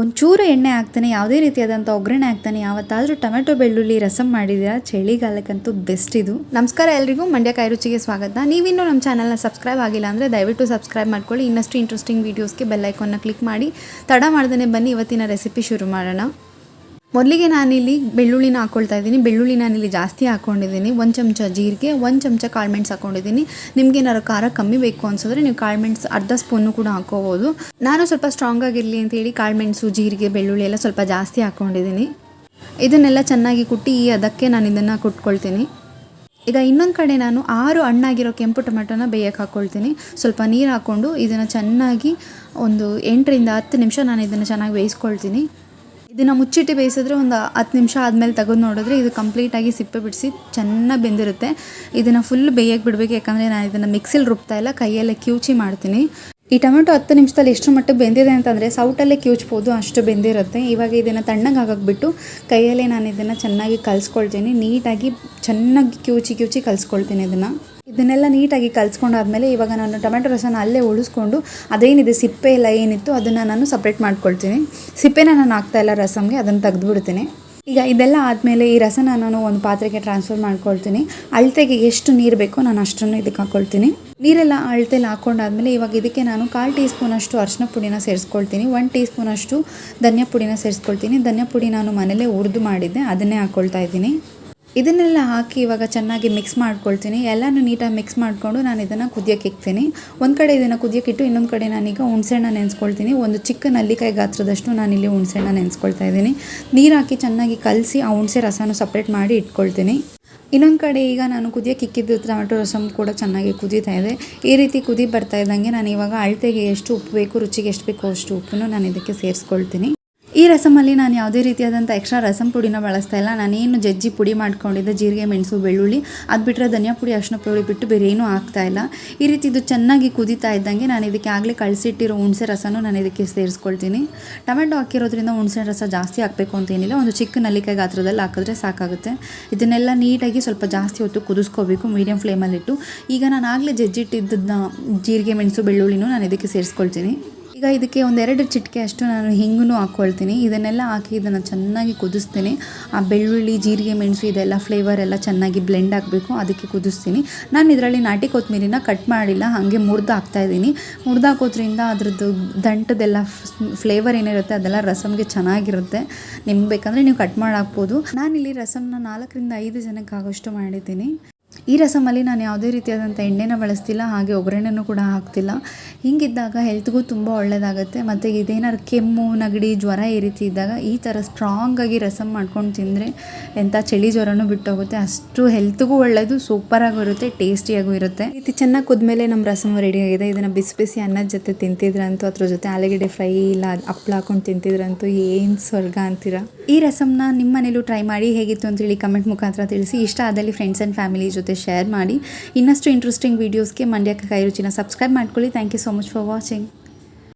ಒಂಚೂರು ಎಣ್ಣೆ ಹಾಕ್ತಾನೆ, ಯಾವುದೇ ರೀತಿಯಾದಂಥ ಒಗ್ಗರಣೆ ಹಾಕ್ತಾನೆ, ಯಾವತ್ತಾದರೂ ಟೊಮೆಟೊ, ಬೆಳ್ಳುಳ್ಳಿ, ರಸಂ ಮಾಡಿದ್ದೀರಾ? ಚಳಿಗಾಲಕ್ಕಂತೂ ಬೆಸ್ಟ್ ಇದು. ನಮಸ್ಕಾರ ಎಲ್ರಿಗೂ ಮಂಡ್ಯ ಕೈರುಚಿಗೆ ಸ್ವಾಗತ. ನೀವಿನ್ನೂ ನಮ್ಮ ಚಾನಲ್ನ ಸಬ್ಸ್ಕ್ರೈಬ್ ಆಗಿಲ್ಲ ಅಂದರೆ ದಯವಿಟ್ಟು ಸಬ್ಸ್ಕ್ರೈಬ್ ಮಾಡ್ಕೊಳ್ಳಿ. ಇನ್ನಷ್ಟು ಇಂಟ್ರೆಸ್ಟಿಂಗ್ ವೀಡಿಯೋಸ್ಗೆ ಬೆಲ್ ಐಕಾನ್ನ ಕ್ಲಿಕ್ ಮಾಡಿ. ತಡ ಮಾಡ್ದೇ ಬನ್ನಿ, ಇವತ್ತಿನ ರೆಸಿಪಿ ಶುರು ಮಾಡೋಣ. ಮೊದಲಿಗೆ ನಾನಿಲ್ಲಿ ಬೆಳ್ಳುಳ್ಳಿನ ಹಾಕ್ಕೊಳ್ತಾ ಇದ್ದೀನಿ. ಬೆಳ್ಳುಳ್ಳಿ ನಾನಿಲ್ಲಿ ಜಾಸ್ತಿ ಹಾಕ್ಕೊಂಡಿದ್ದೀನಿ ಒಂದು ಚಮಚ ಜೀರಿಗೆ, ಒಂದು ಚಮಚ ಕಾಳುಮೆಣ್ಸು ಹಾಕ್ಕೊಂಡಿದ್ದೀನಿ ನಿಮ್ಗೆ ಏನಾದ್ರು ಖಾರ ಕಮ್ಮಿ ಬೇಕು ಅನ್ಸಿದ್ರೆ ನೀವು ಕಾಳುಮೆಣ್ಸು ಅರ್ಧ ಸ್ಪೂನು ಕೂಡ ಹಾಕ್ಕೋಬೋದು ನಾನು ಸ್ವಲ್ಪ ಸ್ಟ್ರಾಂಗ್ ಆಗಿರಲಿ ಅಂತೇಳಿ ಕಾಳುಮೆಣಸು ಜೀರಿಗೆ, ಬೆಳ್ಳುಳ್ಳಿ ಎಲ್ಲ ಸ್ವಲ್ಪ ಜಾಸ್ತಿ ಹಾಕ್ಕೊಂಡಿದ್ದೀನಿ ಇದನ್ನೆಲ್ಲ ಚೆನ್ನಾಗಿ ಕುಟ್ಟಿ ಅದಕ್ಕೆ ನಾನು ಇದನ್ನು ಕುಟ್ಕೊಳ್ತೀನಿ. ಈಗ ಇನ್ನೊಂದು ಕಡೆ ನಾನು ಆರು ಹಣ್ಣಾಗಿರೋ ಕೆಂಪು ಟೊಮೆಟೊನ ಬೇಯಕ್ಕೆ ಹಾಕ್ಕೊಳ್ತೀನಿ ಸ್ವಲ್ಪ ನೀರು ಹಾಕ್ಕೊಂಡು ಇದನ್ನು ಚೆನ್ನಾಗಿ ಒಂದು ಎಂಟರಿಂದ ಹತ್ತು ನಿಮಿಷ ನಾನು ಇದನ್ನು ಚೆನ್ನಾಗಿ ಬೇಯಿಸ್ಕೊಳ್ತೀನಿ. ಇದನ್ನು ಮುಚ್ಚಿಟ್ಟು ಬೇಯಿಸಿದ್ರೆ ಒಂದು ಹತ್ತು ನಿಮಿಷ ಆದಮೇಲೆ ತೆಗೆದು ನೋಡಿದ್ರೆ ಇದು ಕಂಪ್ಲೀಟಾಗಿ ಸಿಪ್ಪೆ ಬಿಡಿಸಿ ಚೆನ್ನಾಗಿ ಬೆಂದಿರುತ್ತೆ. ಇದನ್ನು ಫುಲ್ ಬೇಯಕ್ಕೆ ಬಿಡಬೇಕು, ಯಾಕಂದರೆ ನಾನು ಇದನ್ನು ಮಿಕ್ಸಿಲಿ ರುಬ್ತಾ ಇಲ್ಲ, ಕೈಯಲ್ಲೇ ಕ್ಯೂಚಿ ಮಾಡ್ತೀನಿ. ಈ ಟೊಮೆಟೊ ಹತ್ತು ನಿಮಿಷದಲ್ಲಿ ಎಷ್ಟು ಮಟ್ಟಿಗೆ ಬೆಂದಿದೆ ಅಂತಂದರೆ ಸೌಟಲ್ಲೇ ಕ್ಯೂಚ್ಬೋದು, ಅಷ್ಟು ಬೆಂದಿರುತ್ತೆ. ಇವಾಗ ಇದನ್ನು ತಣ್ಣಗೆ ಹಾಕಕ್ಬಿಟ್ಟು ಕೈಯಲ್ಲೇ ನಾನು ಇದನ್ನು ಚೆನ್ನಾಗಿ ಕಲಿಸ್ಕೊಳ್ತೀನಿ, ನೀಟಾಗಿ ಚೆನ್ನಾಗಿ ಕ್ಯೂಚಿ ಕ್ಯೂಚಿ ಕಲಿಸ್ಕೊಳ್ತೀನಿ ಇದನ್ನು. ಇದನ್ನೆಲ್ಲ ನೀಟಾಗಿ ಕಲಿಸ್ಕೊಂಡಾದ್ಮೇಲೆ ಇವಾಗ ನಾನು ಟೊಮೆಟೊ ರಸನ ಅಲ್ಲೇ ಉಳಿಸ್ಕೊಂಡು ಅದೇನಿದೆ ಸಿಪ್ಪೆ ಎಲ್ಲ ಏನಿತ್ತು ಅದನ್ನು ನಾನು ಸಪ್ರೇಟ್ ಮಾಡ್ಕೊಳ್ತೀನಿ. ಸಿಪ್ಪೆನ ನಾನು ಹಾಕ್ತಾ ಇಲ್ಲ ರಸಮ್ಗೆ ಅದನ್ನು ತೆಗೆದುಬಿಡ್ತೀನಿ. ಈಗ ಇದೆಲ್ಲ ಆದಮೇಲೆ ಈ ರಸನ ನಾನು ಒಂದು ಪಾತ್ರೆಗೆ ಟ್ರಾನ್ಸ್ಫರ್ ಮಾಡ್ಕೊಳ್ತೀನಿ. ಅಳತೆಗೆ ಎಷ್ಟು ನೀರು ಬೇಕೋ ನಾನು ಅಷ್ಟನ್ನು ಇದಕ್ಕೆ ಹಾಕ್ಕೊಳ್ತೀನಿ ನೀರೆಲ್ಲ ಅಳತೆಲಿ ಹಾಕ್ಕೊಂಡಾದ್ಮೇಲೆ ಇವಾಗ ಇದಕ್ಕೆ ನಾನು ಕಾಲು ಟೀ ಸ್ಪೂನಷ್ಟು ಅರ್ಶಿನ ಪುಡಿನ ಸೇರಿಸ್ಕೊಳ್ತೀನಿ. ಒನ್ ಟೀ ಸ್ಪೂನಷ್ಟು ಧನಿಯಾ ಪುಡಿನ ಸೇರಿಸ್ಕೊಳ್ತೀನಿ. ಧನಿಯಾ ಪುಡಿ ನಾನು ಮನೇಲೇ ಹುರಿದು ಮಾಡಿದ್ದೆ, ಅದನ್ನೇ ಹಾಕ್ಕೊಳ್ತಾ ಇದ್ದೀನಿ. ಇದನ್ನೆಲ್ಲ ಹಾಕಿ ಇವಾಗ ಚೆನ್ನಾಗಿ ಮಿಕ್ಸ್ ಮಾಡ್ಕೊಳ್ತೀನಿ. ಎಲ್ಲನೂ ನೀಟಾಗಿ ಮಿಕ್ಸ್ ಮಾಡಿಕೊಂಡು ನಾನು ಇದನ್ನು ಕುದಿಯೋಕೆ ಇಕ್ತೀನಿ. ಒಂದು ಕಡೆ ಇದನ್ನು ಕುದಿಯೋಕ್ಕಿಟ್ಟು ಇನ್ನೊಂದು ಕಡೆ ನಾನೀಗ ಹುಣಸೆಹಣ್ಣ ನೆನೆಸ್ಕೊಳ್ತೀನಿ. ಒಂದು ಚಿಕ್ಕ ನಲ್ಲಿಕಾಯಿ ಗಾತ್ರದಷ್ಟು ನಾನಿಲ್ಲಿ ಹುಣಸೆಹಣ್ಣ ನೆನೆಸ್ಕೊಳ್ತಾ ಇದ್ದೀನಿ. ನೀರು ಹಾಕಿ ಚೆನ್ನಾಗಿ ಕಲಸಿ ಆ ಹುಣಸೆ ರಸನೂ ಸಪ್ರೇಟ್ ಮಾಡಿ ಇಟ್ಕೊಳ್ತೀನಿ. ಇನ್ನೊಂದು ಕಡೆ ಈಗ ನಾನು ಕುದಿಯೋಕೆ ಇಕ್ಕಿದ್ದು ಟೊಮೆಟೊ ರಸಮ್ ಕೂಡ ಚೆನ್ನಾಗಿ ಕುದೀತಾ ಇದೆ. ಈ ರೀತಿ ಕುದಿ ಬರ್ತಾ ಇದ್ದಂಗೆ ನಾನು ಇವಾಗ ಅಳತೆಗೆ ಎಷ್ಟು ಉಪ್ಪು ಬೇಕು, ರುಚಿಗೆ ಎಷ್ಟು ಬೇಕೋ ಅಷ್ಟು ಉಪ್ಪನ್ನು ನಾನು ಇದಕ್ಕೆ ಸೇರಿಸ್ಕೊಳ್ತೀನಿ. ಈ ರಸಮಲ್ಲಿ ನಾನು ಯಾವುದೇ ರೀತಿಯಾದಂಥ ಎಕ್ಸ್ಟ್ರಾ ರಸಂ ಪುಡಿನ ಬಳಸ್ತಾ ಇಲ್ಲ. ನಾನೇನು ಜಜ್ಜಿ ಪುಡಿ ಮಾಡ್ಕೊಂಡಿದ್ದೆ ಜೀರಿಗೆ, ಮೆಣಸು, ಬೆಳ್ಳುಳ್ಳಿ, ಅದು ಬಿಟ್ಟರೆ ಧನಿಯಾ ಪುಡಿ, ಅರ್ಶಿನ ಪುಡಿ ಬಿಟ್ಟು ಬೇರೆ ಏನೂ ಇಲ್ಲ. ಈ ರೀತಿ ಇದು ಚೆನ್ನಾಗಿ ಕುದೀತಾ ಇದ್ದಂಗೆ ನಾನು ಇದಕ್ಕೆ ಆಗಲೇ ಕಳಿಸಿಟ್ಟಿರೋ ಹುಣಸೆ ರಸನೂ ನಾನು ಇದಕ್ಕೆ ಸೇರಿಸ್ಕೊಳ್ತೀನಿ. ಟೊಮೆಟೊ ಹಾಕಿರೋದ್ರಿಂದ ಹುಣಸೆ ರಸ ಜಾಸ್ತಿ ಹಾಕಬೇಕು ಅಂತ ಏನಿಲ್ಲ. ಒಂದು ಚಿಕ್ಕ ನಲ್ಲಿಕಾಯಿ ಗಾತ್ರದಲ್ಲಿ ಹಾಕಿದ್ರೆ ಸಾಕಾಗುತ್ತೆ. ಇದನ್ನೆಲ್ಲ ನೀಟಾಗಿ ಸ್ವಲ್ಪ ಜಾಸ್ತಿ ಹೊತ್ತು ಕುದಿಸ್ಕೋಬೇಕು ಮೀಡಿಯಂ ಫ್ಲೇಮಲ್ಲಿಟ್ಟು ಈಗ ನಾನು ಆಗಲೇ ಜಜ್ಜಿಟ್ಟಿದ್ದನ್ನ ಜೀರಿಗೆ, ಮೆಣಸು, ಬೆಳ್ಳುಳ್ಳಿನೂ ನಾನು ಇದಕ್ಕೆ ಸೇರಿಸ್ಕೊಳ್ತೀನಿ. ಈಗ ಇದಕ್ಕೆ ಒಂದೆರಡು ಚಿಟಿಕೆ ಅಷ್ಟು ನಾನು ಹಿಂಗೂ ಹಾಕ್ಕೊಳ್ತೀನಿ. ಇದನ್ನೆಲ್ಲ ಹಾಕಿ ಇದನ್ನು ಚೆನ್ನಾಗಿ ಕುದಿಸ್ತೀನಿ. ಆ ಬೆಳ್ಳುಳ್ಳಿ, ಜೀರಿಗೆ, ಮೆಣಸು ಇದೆಲ್ಲ ಫ್ಲೇವರ್ ಎಲ್ಲ ಚೆನ್ನಾಗಿ ಬ್ಲೆಂಡ್ ಆಗಬೇಕು. ಅದಕ್ಕೆ ಕುದಿಸ್ತೀನಿ. ನಾನು ಇದರಲ್ಲಿ ನಾಟಿ ಕೊತ್ತಂಬರಿನ ಕಟ್ ಮಾಡಿಲ್ಲ. ಹಾಗೆ ಮುರಿದು ಹಾಕ್ತಾಯಿದ್ದೀನಿ ಮುರಿದು ಹಾಕೋದ್ರಿಂದ ಅದ್ರದ್ದು ದಂಟದೆಲ್ಲ ಫ್ಲೇವರ್ ಏನಿರುತ್ತೆ ಅದೆಲ್ಲ ರಸಮ್ಗೆ ಚೆನ್ನಾಗಿರುತ್ತೆ. ನಿಮ್ಗೆ ಬೇಕಂದರೆ ನೀವು ಕಟ್ ಮಾಡಿ ಹಾಕ್ಬೋದು ನಾನಿಲ್ಲಿ ರಸಮ್ನ ನಾಲ್ಕರಿಂದ ಐದು ಜನಕ್ಕೆ ಆಗೋಷ್ಟು ಮಾಡಿದ್ದೀನಿ. ಈ ರಸಮಲ್ಲಿ ನಾನು ಯಾವುದೇ ರೀತಿಯಾದಂಥ ಎಣ್ಣೆನ ಬಳಸ್ತಿಲ್ಲ, ಹಾಗೆ ಒಗ್ಗರಣೆನೂ ಕೂಡ ಹಾಕ್ತಿಲ್ಲ. ಹಿಂಗಿದ್ದಾಗ ಹೆಲ್ತ್ಗೂ ತುಂಬ ಒಳ್ಳೆಯದಾಗುತ್ತೆ ಮತ್ತು ಇದೇನಾದ್ರು ಕೆಮ್ಮು, ನೆಗಡಿ, ಜ್ವರ ಈ ರೀತಿ ಇದ್ದಾಗ ಈ ಥರ ಸ್ಟ್ರಾಂಗಾಗಿ ರಸಮ್ ಮಾಡ್ಕೊಂಡು ತಿಂದರೆ ಎಂಥ ಚಳಿ ಜ್ವರನೂ ಬಿಟ್ಟೋಗುತ್ತೆ. ಅಷ್ಟು ಹೆಲ್ತ್ಗೂ ಒಳ್ಳೆಯದು ಸೂಪರಾಗೂ ಇರುತ್ತೆ ಟೇಸ್ಟಿಯಾಗೂ ಇರುತ್ತೆ. ಈ ರೀತಿ ಚೆನ್ನಾಗಿ ಕುದ್ಮೇಲೆ ನಮ್ಮ ರಸಮ್ ರೆಡಿ ಆಗಿದೆ. ಇದನ್ನು ಬಿಸಿ ಬಿಸಿ ಅನ್ನದ ಜೊತೆ ತಿಂತಿದ್ರಂತೂ, ಅದ್ರ ಜೊತೆ ಆಲೂಗೆಡ್ಡೆ ಫ್ರೈ ಇಲ್ಲ, ಹಪ್ಳ ಹಾಕೊಂಡು ತಿಂತಿದ್ರಂತೂ ಏನು ಸ್ವರ್ಗ ಅಂತೀರಾ? ಈ ರಸಮ್ನ ನಿಮ್ಮ ಮನೇಲೂ ಟ್ರೈ ಮಾಡಿ ಹೇಗಿತ್ತು ಅಂತೇಳಿ ಕಮೆಂಟ್ ಮುಖಾಂತರ ತಿಳಿಸಿ. ಇಷ್ಟ ಆದಲ್ಲಿ ಫ್ರೆಂಡ್ಸ್ ಆ್ಯಂಡ್ ಫ್ಯಾಮಿಲಿ ಜೊತೆ ಶೇರ್ ಮಾಡಿ ಇನ್ನಷ್ಟು ಇಂಟ್ರೆಸ್ಟಿಂಗ್ ವೀಡಿಯೋಸ್ಗೆ ಮಂಡ್ಯಕ್ಕೆ ಕೈ ರುಚಿನ ಸಬ್ಸ್ಕ್ರೈಬ್ ಮಾಡ್ಕೊಳ್ಳಿ. Thank you so much for watching